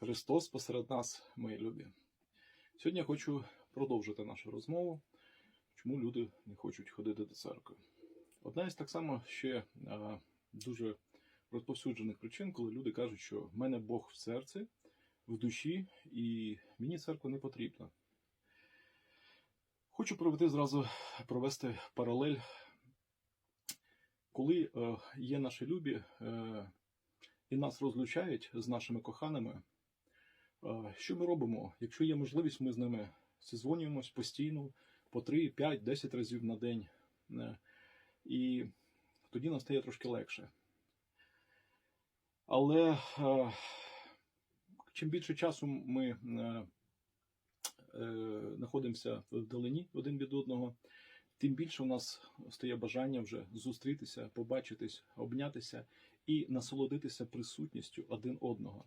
Христос посеред нас, мої любі. Сьогодні я хочу продовжити нашу розмову, чому люди не хочуть ходити до церкви. Одна із так само ще а, дуже розповсюджених причин, коли люди кажуть, що в мене Бог в серці, в душі, і мені церква не потрібна. Хочу провести зразу провести паралель, коли е, є наші любі е, і нас розлучають з нашими коханими. Що ми робимо? Якщо є можливість, ми з ними зізвонюємось постійно по 3, 5, 10 разів на день. Е, І тоді нам стає трошки легше. Але е, чим більше часу ми е, знаходимося вдалині один від одного, тим більше у нас стає бажання вже зустрітися, побачитись, обнятися і насолодитися присутністю один одного.